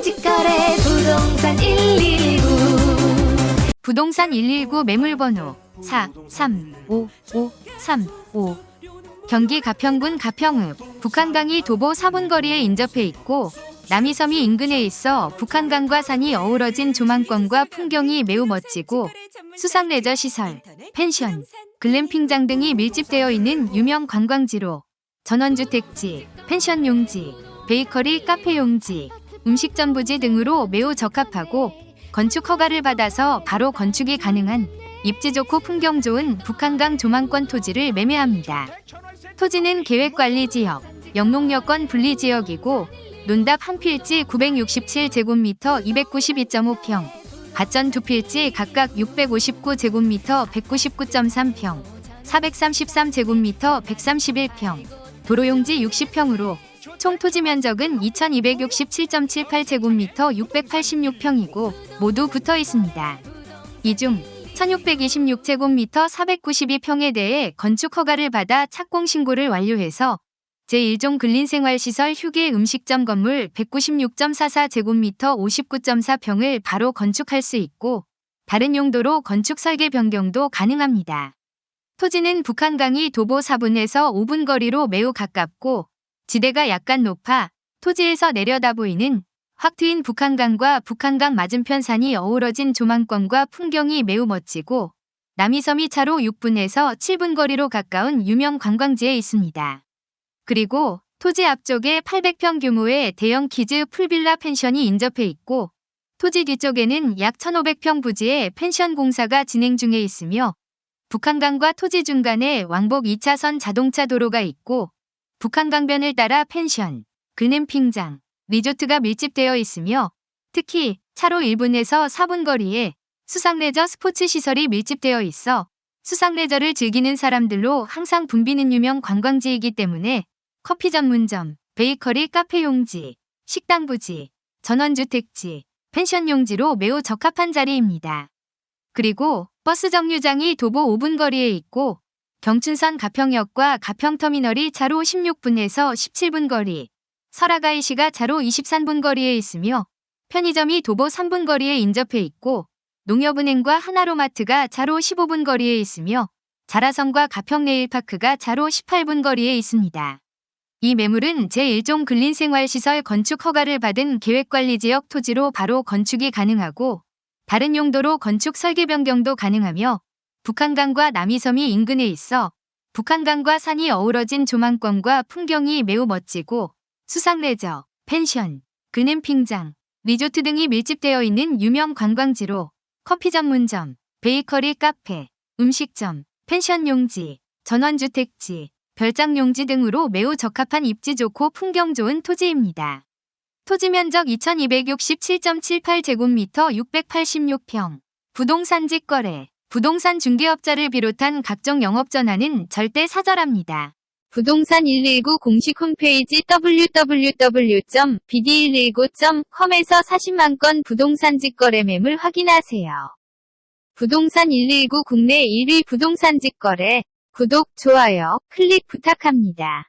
직거래 부동산 119 부동산 119 매물번호 4 3 5 5 3 5 경기 가평군 가평읍 북한강이 도보 4분 거리에 인접해 있고 남이섬이 인근에 있어 북한강과 산이 어우러진 조망권과 풍경이 매우 멋지고 수상 레저 시설, 펜션, 글램핑장 등이 밀집되어 있는 유명 관광지로 전원주택지, 펜션 용지, 베이커리 카페 용지, 음식점 부지 등으로 매우 적합하고 건축 허가를 받아서 바로 건축이 가능한 입지 좋고 풍경 좋은 북한강 조망권 토지를 매매합니다. 토지는 계획관리지역, 영농여건 분리지역이고 논답 한 필지 967제곱미터 292.5평, 밭전 두 필지 각각 659제곱미터 199.3평, 433제곱미터 131평, 도로용지 60평으로 총 토지 면적은 2267.78제곱미터 686평이고 모두 붙어 있습니다. 이 중 1626제곱미터 492평에 대해 건축 허가를 받아 착공 신고를 완료해서 제1종 근린생활시설 휴게 음식점 건물 196.44제곱미터 59.4평을 바로 건축할 수 있고 다른 용도로 건축 설계 변경도 가능합니다. 토지는 북한강이 도보 4분에서 5분 거리로 매우 가깝고 지대가 약간 높아 토지에서 내려다 보이는 확 트인 북한강과 북한강 맞은편 산이 어우러진 조망권과 풍경이 매우 멋지고 남이섬이 차로 6분에서 7분 거리로 가까운 유명 관광지에 있습니다. 그리고 토지 앞쪽에 800평 규모의 대형 키즈 풀빌라 펜션이 인접해 있고 토지 뒤쪽에는 약 1500평 부지의 펜션 공사가 진행 중에 있으며 북한강과 토지 중간에 왕복 2차선 자동차 도로가 있고 북한 강변을 따라 펜션, 글램핑장, 리조트가 밀집되어 있으며 특히 차로 1분에서 4분 거리에 수상레저 스포츠 시설이 밀집되어 있어 수상레저를 즐기는 사람들로 항상 붐비는 유명 관광지이기 때문에 커피 전문점, 베이커리 카페 용지, 식당 부지, 전원주택지, 펜션 용지로 매우 적합한 자리입니다. 그리고 버스 정류장이 도보 5분 거리에 있고 경춘선 가평역과 가평터미널이 차로 16분에서 17분 거리, 설아가이시가 차로 23분 거리에 있으며 편의점이 도보 3분 거리에 인접해 있고 농협은행과 하나로마트가 차로 15분 거리에 있으며 자라성과 가평레일파크가 차로 18분 거리에 있습니다. 이 매물은 제1종 근린생활시설 건축 허가를 받은 계획관리지역 토지로 바로 건축이 가능하고 다른 용도로 건축 설계 변경도 가능하며 북한강과 남이섬이 인근에 있어 북한강과 산이 어우러진 조망권과 풍경이 매우 멋지고 수상레저, 펜션, 그램핑장, 리조트 등이 밀집되어 있는 유명 관광지로 커피 전문점, 베이커리 카페, 음식점, 펜션 용지, 전원주택지, 별장 용지 등으로 매우 적합한 입지 좋고 풍경 좋은 토지입니다. 토지 면적 2267.78제곱미터 686평. 부동산 직 거래. 부동산 중개업자를 비롯한 각종 영업 전화는 절대 사절합니다. 부동산 119 공식 홈페이지 www.bd119.com에서 40만 건 부동산 직거래 매물 확인하세요. 부동산 119 국내 1위 부동산 직거래. 구독, 좋아요, 클릭 부탁합니다.